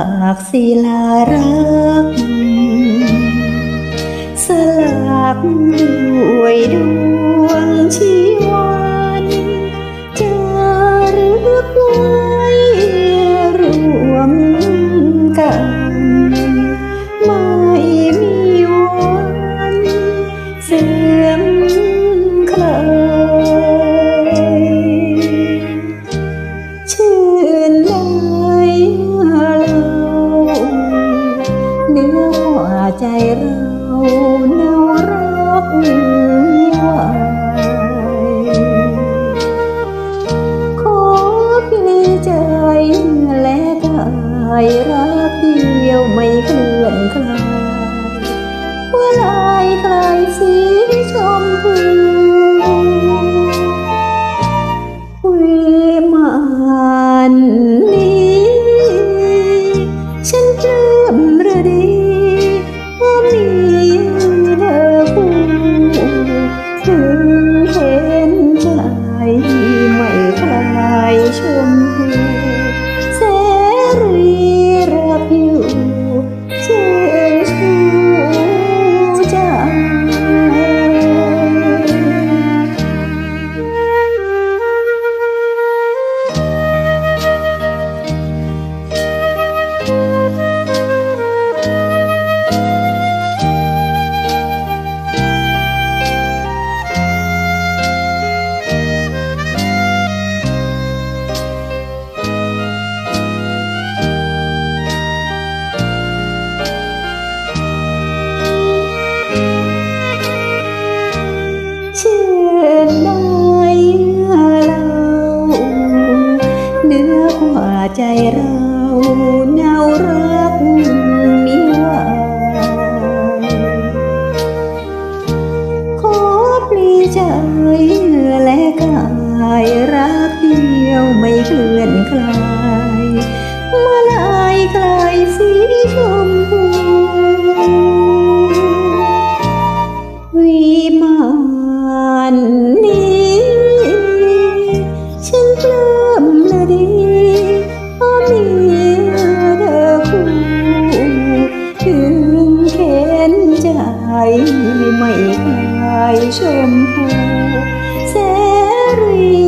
ากศิลารัก สลักด้วยดวงชีวันจะรึกไว้รวมกัน ใจเรา ชื่อในเราเนื้อหัวใจเราเนารักมีหวาขอปลีใจและกายรักเดียวไม่เคลื่อนคลา ไม่ใครชมพูเสรี